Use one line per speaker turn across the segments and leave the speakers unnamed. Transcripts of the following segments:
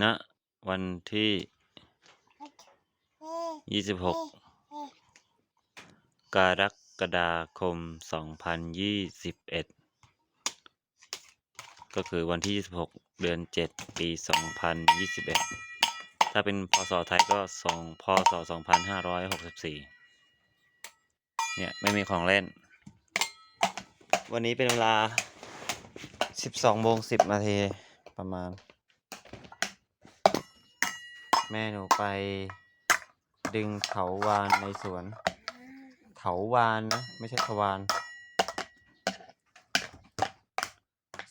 ณวันที่ 26 กรกฎาคม 2021 ก็คือวันที่ 26 เดือน 7 ปี 2021 ถ้าเป็นพศไทยก็สองพศ 2564 เนี่ย ไม่มีของเล่น วันนี้เป็นเวลา 12โมง10นาทีประมาณ แม่หนูไปดึงเถาวานในสวน เถาวานนะ ไม่ใช่ทวาน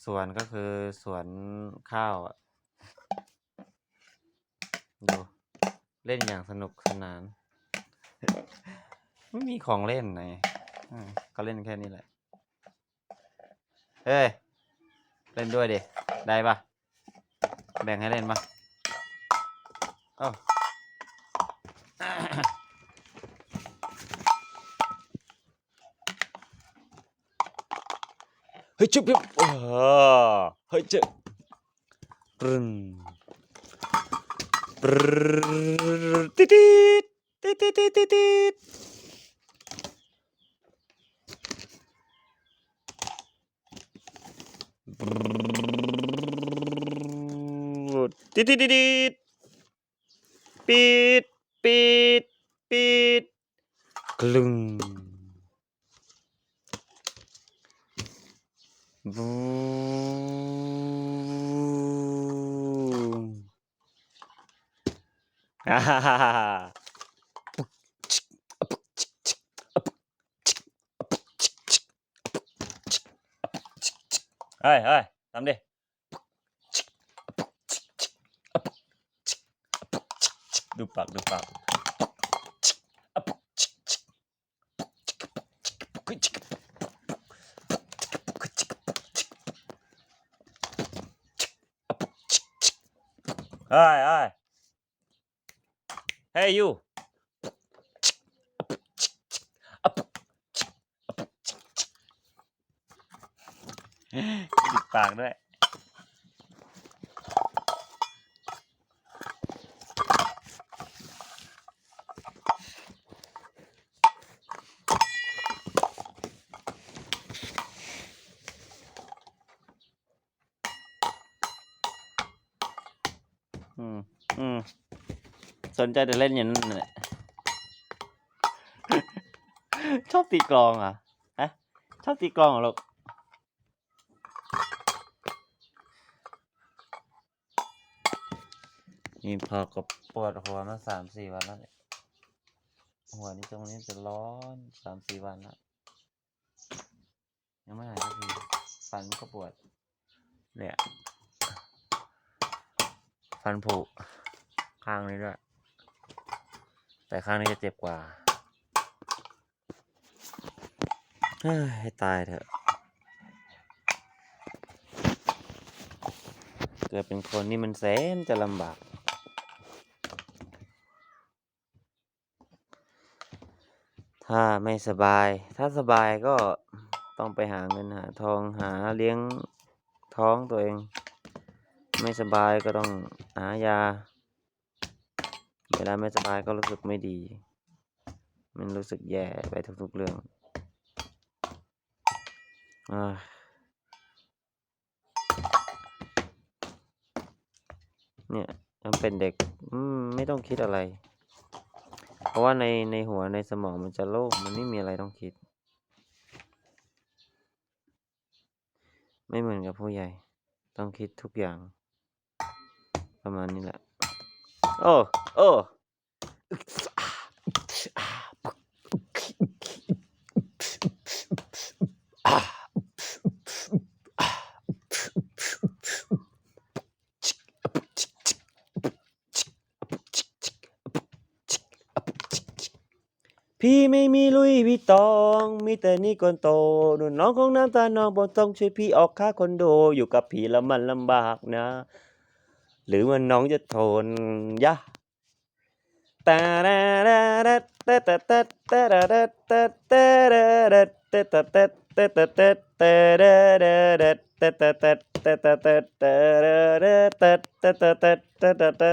สวนก็คือสวนข้าวอะดูเล่นอย่างสนุกสนาน ไม่มีของเล่นไหนก็เล่นแค่นี้แหละเฮ้ย เล่นด้วยดิ ได้ปะแบ่งให้เล่นปะ Oh. Hơi chụp chụp. Hơi chụp. Brrn. Brrn. Tít tít. Tít tít tít tít tít. Tít tít tít tít. Pít, pít, pít. Clung. Vù. Ha ha ha ha. đi ดูปากดูปากไอ้ไอ้ Hey you ปิดปากด้วย อืมอืมสนใจแต่เล่นอย่างนั้นแหละชอบตีกลองเหรอะฮะชอบตีกลองเหรอลูกนี่พอกับปวดหัวมาสามสี่วันแล้วเนี่ยหัวนี่ตรงนี้จะร้อนสามสี่วันแล้วยังไม่หายสักทีฟันก็ปวดเนี่ย ฟันผุข้างนี้ด้วย แต่ข้างนี้จะเจ็บกว่าให้ตายเถอะ เกิดเป็นคนนี่มันแสนจะลำบาก ถ้าไม่สบาย ถ้าสบายก็ต้องไปหาเงินหาทองหาเลี้ยงท้องตัวเอง ไม่สบายก็ต้องหายา เวลาไม่สบายก็รู้สึกไม่ดี มันรู้สึกแย่ไปทุกๆเรื่องอาเนี่ยยังเป็นเด็กอืมไม่ต้องคิดอะไร เพราะว่าในในหัวในสมองมันจะโล่งมันไม่มีอะไรต้องคิด ไม่เหมือนกับผู้ใหญ่ ต้องคิดทุกอย่าง ประมาณนี้แหละ โอ้โอ้พี่ไม่มีลุยพี่ตอง มีแต่นี่คนโตนุ่นน้องของน้ำตาน้องบนต้องช่วยพี่ออกค่าคอนโด อยู่กับพี่แล้วมันลำบากนะ หรือว่าน้องจะทนยะตาดาดาดาตาตาตาตาดาตาตาดาดาตาตาตาตาตาตาตาดาดาดาตาตาตาตาตาตาตาดาดาตาตาตาตาตาตาตา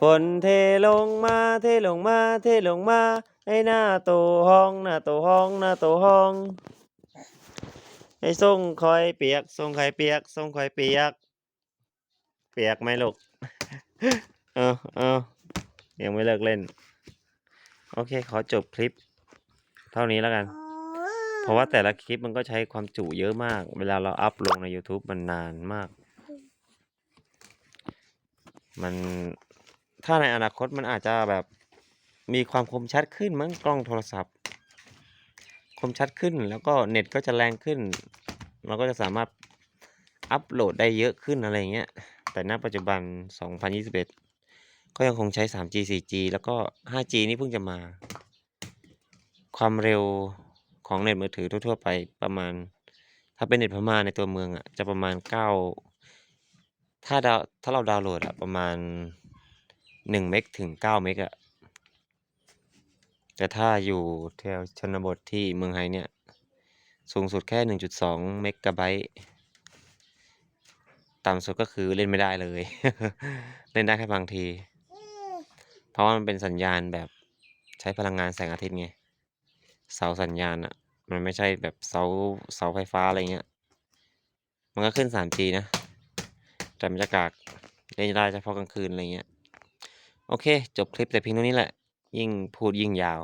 ฝนเทลงมาเทลงมาเทลงมาให้หน้าตัวห้องหน้าตัวห้องหน้าตัวห้อง ให้ส่งคอยเปียกส่งคอยเปียกส่งคอยเปียก เปียกไหมลูก เออเออยังไม่เลิกเล่น โอเค ขอจบคลิป เท่านี้แล้วกัน เพราะว่าแต่ละคลิปมันก็ใช้ความจุเยอะมาก เวลาเราอัพลงใน YouTube มันนานมาก มันถ้าในอนาคตมันอาจจะแบบมีความคมชัดขึ้นมั้งกล้องโทรศัพท์ มชัดขึ้น แล้วก็เน็ตก็จะแรงขึ้น เราก็จะสามารถอัพโหลดได้เยอะขึ้นอะไรเงี้ย แต่ณปัจจุบัน 2021 ก็ยังคงใช้ 3G 4G แล้วก็ 5G นี่เพิ่งจะมา ความเร็วของเน็ตมือถือทั่วๆไปประมาณ ถ้าเป็นเน็ตพม่าในตัวเมืองอะจะประมาณ 9 ถ้าดาวถ้าเราดาวน์โหลดอะประมาณ 1 เมกถึง 9 เมกอะ แต่ถ้าอยู่แถวชนบทที่เมืองไทยเนี่ย สูงสุดแค่ 1.2 เมกะไบต์ต่ำสุดก็คือเล่นไม่ได้เลย เล่นได้แค่บางที เพราะว่ามันเป็นสัญญาณแบบใช้พลังงานแสงอาทิตย์ไง เสาสัญญาณอะมันไม่ใช่แบบเสาเสาไฟฟ้าอะไรเงี้ย มันก็ขึ้น 3G นะ แต่มันจะกากเล่นได้เฉพาะกลางคืนอะไรเงี้ย โอเค จบคลิปแต่เพียงเท่านี้แหละ ยิ่งพูดยิ่งยาว